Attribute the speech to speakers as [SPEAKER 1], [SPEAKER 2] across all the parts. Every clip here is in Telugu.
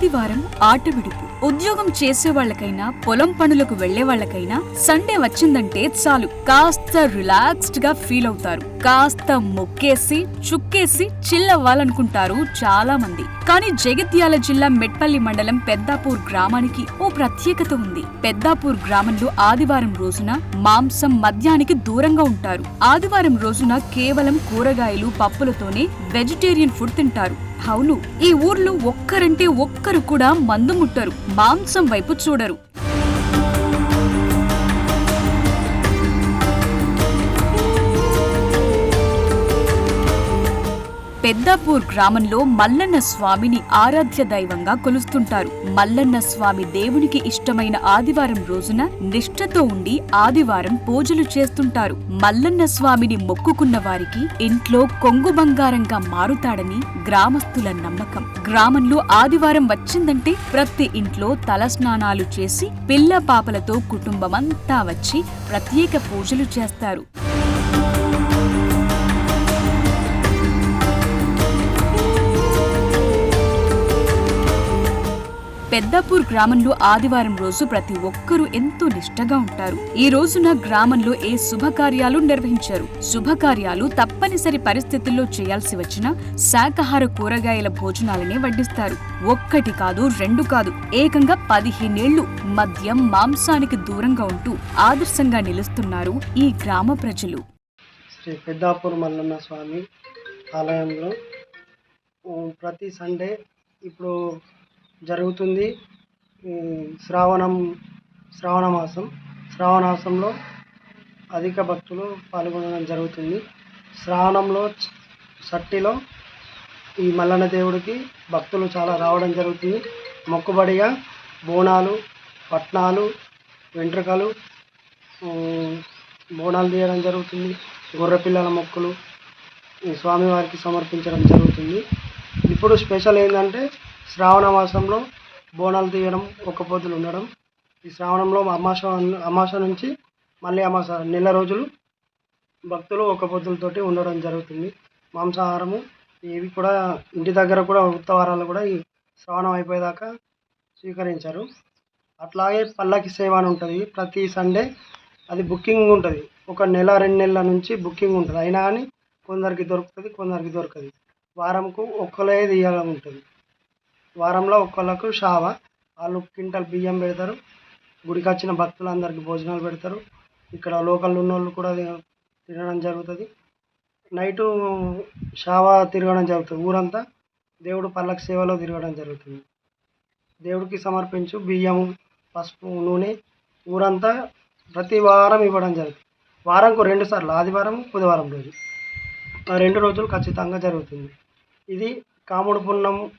[SPEAKER 1] ఆదివారం ఆట విడుపు ఉద్యోగం చేసే వాళ్ళకైనా పొలం పనులకు వెళ్ళే వాళ్ళకైనా సండే వచ్చిందంటే చాలు. కాస్త రిలాక్స్డ్గా ఫీల్ అవుతారు. కాస్త మొక్కేసి చుక్కేసి చిల్లవ్వాలనుకుంటారు చాలా మంది కానీ జగిత్యాల జిల్లా మెట్పల్లి మండలం పెద్దాపూర్ గ్రామానికి ఓ ప్రత్యేకత ఉంది. పెద్దాపూర్ గ్రామంలో ఆదివారం రోజున మాంసం మద్యానికి దూరంగా ఉంటారు. ఆదివారం రోజున కేవలం కూరగాయలు పప్పులతోనే వెజిటేరియన్ ఫుడ్ తింటారు. అవును ఈ ఊర్లో ఒక్కరంటే ఒక్కరు కూడా మందు ముట్టరు మాంసం వైపు చూడరు. పెద్దాపూర్ గ్రామంలో మల్లన్న స్వామిని ఆరాధ్య దైవంగా కొలుస్తుంటారు. మల్లన్న స్వామి దేవునికి ఇష్టమైన ఆదివారం రోజున నిష్ఠతో ఉండి ఆదివారం పూజలు చేస్తుంటారు. మల్లన్న స్వామిని మొక్కుకున్న వారికి ఇంట్లో కొంగు బంగారంగా మారుతాడని గ్రామస్తుల నమ్మకం. గ్రామంలో ఆదివారం వచ్చిందంటే ప్రతి ఇంట్లో తలస్నానాలు చేసి పిల్ల పాపలతో కుటుంబమంతా వచ్చి ప్రత్యేక పూజలు చేస్తారు. పెద్దాపూర్ గ్రామంలో ఆదివారం రోజు ప్రతి ఒక్కరూ ఎంతో నిష్టగా ఉంటారు. ఈ రోజున గ్రామంలో ఏ శుభకార్యాలు నిర్వహించారు. శుభకార్యాలు తప్పనిసరి పరిస్థితుల్లో చేయాల్సి వచ్చిన శాకాహార కూరగాయల భోజనాలనే వడ్డిస్తారు. ఒక్కటి కాదు రెండు కాదు ఏకంగా పదిహేనేళ్ళు మద్యం మాంసానికి దూరంగా ఉంటూ ఆదర్శంగా నిలుస్తున్నారు ఈ గ్రామ ప్రజలు.
[SPEAKER 2] శ్రీ పెద్దాపూర్ మల్లన్న స్వామి ఆలయంలో ప్రతి సండే ఇప్పుడు జరుగుతుంది. శ్రావణం శ్రావణ మాసం శ్రావణ మాసంలో అధిక భక్తులు పాల్గొనడం జరుగుతుంది. శ్రావణంలో సట్టిలో ఈ మల్లన్న దేవుడికి భక్తులు చాలా రావడం జరుగుతుంది. మొక్కుబడిగా బోనాలు పట్నాలు వెంట్రుకలు బోనాలు తీయడం జరుగుతుంది. గొర్రె పిల్లల మొక్కులు ఈ స్వామివారికి సమర్పించడం జరుగుతుంది. ఇప్పుడు స్పెషల్ ఏంటంటే శ్రావణ మాసంలో బోనాలు తీయడం ఒక్క పొద్దులు ఉండడం. ఈ శ్రావణంలో అమాస అమాస నుంచి మళ్ళీ అమాస నెల రోజులు భక్తులు ఒక్క పొద్దులతోటి ఉండడం జరుగుతుంది. మాంసాహారము ఇవి కూడా ఇంటి దగ్గర కూడా ఉత్తవారాలు కూడా ఈ శ్రావణం అయిపోయేదాకా స్వీకరించారు. అట్లాగే పల్లకి సేవ అని ఉంటుంది. ప్రతి సండే అది బుకింగ్ ఉంటుంది. ఒక నెల రెండు నెలల నుంచి బుకింగ్ ఉంటుంది. అయినా కానీ కొందరికి దొరుకుతుంది కొందరికి దొరకదు. వారంకు ఒక్కలే తీయాలని ఉంటుంది. వారంలో ఒక్కళ్ళకు షావ. వాళ్ళు క్వింటల్ బియ్యం పెడతారు. గుడికి వచ్చిన భక్తులందరికీ భోజనాలు పెడతారు. ఇక్కడ లోకల్ ఉన్న వాళ్ళు కూడా తినడం జరుగుతుంది. నైటు షావ తిరగడం జరుగుతుంది. ఊరంతా దేవుడు పల్లకి సేవలో తిరగడం జరుగుతుంది. దేవుడికి సమర్పించు బియ్యము పసుపు నూనె ఊరంతా ప్రతి వారం ఇవ్వడం జరుగుతుంది. వారంకు రెండు సార్లు ఆదివారం బుధవారం రోజు. ఆ రెండు రోజులు ఖచ్చితంగా జరుగుతుంది. ఇది కాముడు పున్నం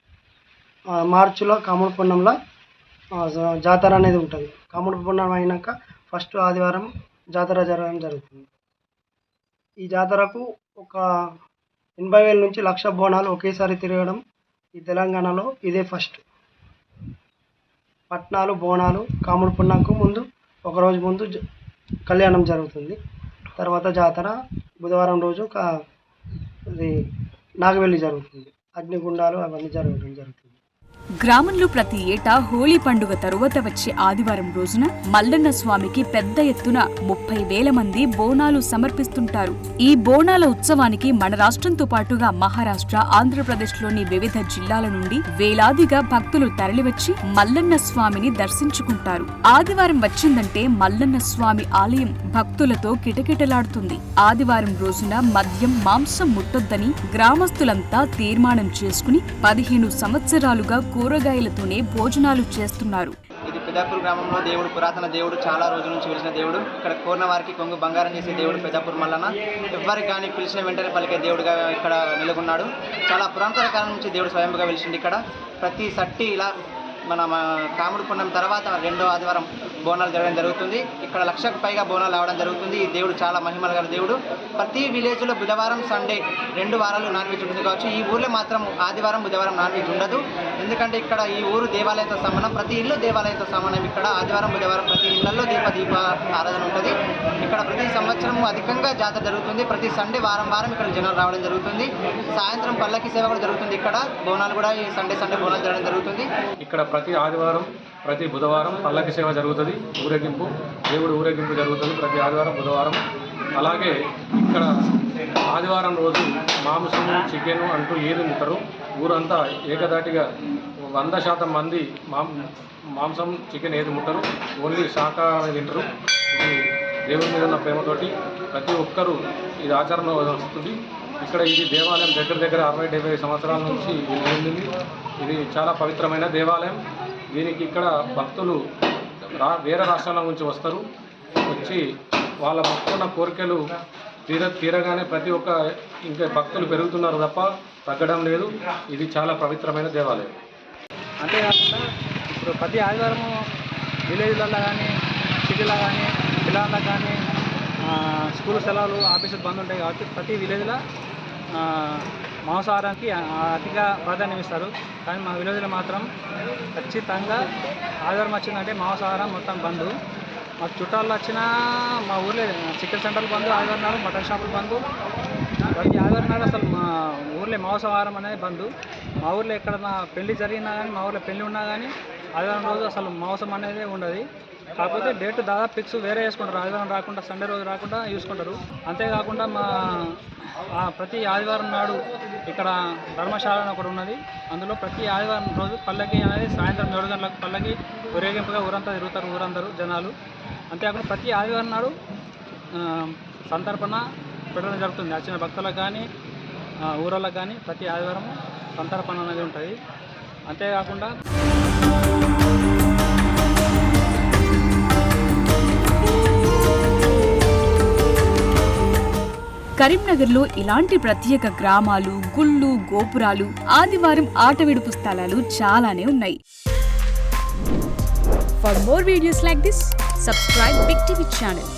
[SPEAKER 2] మార్చిలో కాముడు పున్నంలో జాతర అనేది ఉంటుంది. కాముడు పున్నం అయినాక ఫస్ట్ ఆదివారం జాతర జరగడం జరుగుతుంది. ఈ జాతరకు ఒక ఎనభై వేల నుంచి లక్ష బోనాలు ఒకేసారి తిరగడం ఈ తెలంగాణలో ఇదే ఫస్ట్. పట్నాలు బోనాలు కాముడు పున్నంకు ముందు ఒక రోజు ముందు కళ్యాణం జరుగుతుంది. తర్వాత జాతర బుధవారం రోజు కా ఇది నాగవెల్లి జరుగుతుంది. అగ్నిగుండాలు అవన్నీ జరగడం జరుగుతుంది.
[SPEAKER 1] గ్రామంలో ప్రతి ఏటా హోళీ పండుగ తరువాత వచ్చే ఆదివారం రోజున మల్లన్న స్వామికి పెద్ద ఎత్తున ముప్పై వేల మంది బోనాలు సమర్పిస్తుంటారు. ఈ బోనాల ఉత్సవానికి మన రాష్ట్రంతో పాటుగా మహారాష్ట్ర ఆంధ్రప్రదేశ్లోని వివిధ జిల్లాల నుండి వేలాదిగా భక్తులు తరలివచ్చి మల్లన్న స్వామిని దర్శించుకుంటారు. ఆదివారం వచ్చిందంటే మల్లన్న స్వామి ఆలయం భక్తులతో కిటకిటలాడుతుంది. ఆదివారం రోజున మద్యం మాంసం ముట్టొద్దని గ్రామస్తులంతా తీర్మానం చేసుకుని పదిహేను సంవత్సరాలుగా కూరగాయలతోనే భోజనాలు చేస్తున్నారు.
[SPEAKER 3] ఇది పెద్దాపూర్ గ్రామంలో దేవుడు పురాతన దేవుడు చాలా రోజుల నుంచి వెలిసిన దేవుడు. ఇక్కడ కోరిన వారికి కొంగు బంగారం చేసే దేవుడు పెద్దాపూర్ మల్లన ఎవరికి కానీ పిలిచిన వెంటనే పలికే దేవుడుగా ఇక్కడ నెలకొన్నాడు చాలా పురాతన కాలం నుంచి దేవుడు స్వయంగా వెలిసిండు ఇక్కడ. ప్రతి సట్టి ఇలా మన కాముడు పుణ్యం తర్వాత రెండో ఆదివారం బోనాలు జరగడం జరుగుతుంది. ఇక్కడ లక్షకు పైగా బోనాలు రావడం జరుగుతుంది. ఈ దేవుడు చాలా మహిమల గల దేవుడు. ప్రతి విలేజ్లో బుధవారం సండే రెండు వారాలు నాన్ వెజ్ ఉంటుంది కావచ్చు. ఈ ఊర్లో మాత్రం ఆదివారం బుధవారం నాన్ వెజ్ ఉండదు. ఎందుకంటే ఇక్కడ ఈ ఊరు దేవాలయంతో సమానం. ప్రతి ఇల్లు దేవాలయంతో సమానం. ఇక్కడ ఆదివారం బుధవారం ప్రతి ఇళ్ళలో దీప దీప ఆరాధన ఉంటుంది. ఇక్కడ ప్రతి సంవత్సరం అధికంగా జాతర జరుగుతుంది. ప్రతి సండే వారం వారం ఇక్కడ జనాలు రావడం జరుగుతుంది. సాయంత్రం పల్లకి సేవ కూడా జరుగుతుంది ఇక్కడ. బోనాలు కూడా ఈ సండే సండే బోనాలు జరగడం జరుగుతుంది.
[SPEAKER 4] ఇక్కడ ప్రతి ఆదివారం ప్రతి బుధవారం పల్లకి సేవ జరుగుతుంది ఊరేగింపు దేవుడు ఊరేగింపు జరుగుతుంది ప్రతి ఆదివారం బుధవారం. అలాగే ఇక్కడ ఆదివారం రోజు మాంసం చికెను అంటూ ఏది ముట్టరు ఊరంతా ఏకదాటిగా వంద శాతం మంది మాం మాంసం చికెన్ ఏది ముట్టరు ఓన్లీ శాకాహారం తింటారు. ఇది దేవుడి మీద ఉన్న ప్రేమతోటి ప్రతి ఒక్కరూ ఇది ఆచరణ వస్తుంది. ఇక్కడ ఇది దేవాలయం దగ్గర దగ్గర అరవై డెబ్బై సంవత్సరాల నుంచి ఇది ఇది చాలా పవిత్రమైన దేవాలయం. దీనికి ఇక్కడ భక్తులు రా వేరే రాష్ట్రాల నుంచి వస్తారు. వచ్చి వాళ్ళ మొక్కున్న కోరికలు తీర తీరగానే ప్రతి ఒక్క ఇంకా భక్తులు పెరుగుతున్నారు తప్ప తగ్గడం లేదు. ఇది చాలా పవిత్రమైన దేవాలయం.
[SPEAKER 5] అంతేకాకుండా ఇప్పుడు ప్రతి ఆదివారము విలేజ్లలో కానీ సిటీలో కానీ పిల్లలకు కానీ స్కూల్ సెలవులు ఆఫీసులు బంద్ ఉంటాయి కాబట్టి ప్రతి విలేజ్లో మాంసాహారానికి అతిగా ప్రాధాన్యం ఇస్తారు. కానీ మా విలేజ్లో మాత్రం ఖచ్చితంగా ఆదివారం వచ్చిందంటే మాంసాహారం మొత్తం బంద్. మా చుట్టాలు వచ్చినా మా ఊర్లో చికెన్ సెంటర్లు బంద్ ఆదివారం మటన్ షాపులు బంద్. ప్రతి ఆదివారం అసలు మా ఊర్లో మాంసాహారం అనేది బంద్. మా ఊర్లో ఎక్కడన్నా పెళ్ళి జరిగినా కానీ మా ఊర్లో పెళ్ళి ఉన్నా కానీ ఆదివారం రోజు అసలు మాంసం అనేది ఉండదు. కాకపోతే డేట్ దాదాపు ఫిక్స్ వేరే వేసుకుంటారు. ఆదివారం రాకుండా సండే రోజు రాకుండా చూసుకుంటారు అంతేకాకుండా మా ప్రతి ఆదివారం నాడు ఇక్కడ ధర్మశాల అని ఒకటి ఉన్నది. అందులో ప్రతి ఆదివారం రోజు పల్లకి అనేది సాయంత్రం ఏడు గంటలకు పల్లకి ఊరేగింపుగా ఊరంతా తిరుగుతారు ఊరందరూ జనాలు. అంతేకాకుండా ప్రతి ఆదివారం నాడు సంతర్పణ పెట్టడం జరుగుతుంది. వచ్చిన భక్తులకు కానీ ఊరళ్ళకు కానీ ప్రతి ఆదివారం సంతర్పణ అనేది ఉంటుంది. అంతేకాకుండా
[SPEAKER 1] కరీంనగర్లో ఇలాంటి ప్రత్యేక గ్రామాలు గుళ్ళు గోపురాలు ఆదివారం ఆట విడుపు స్థలాలు చాలానే ఉన్నాయి. For more videos like this subscribe Big TV channel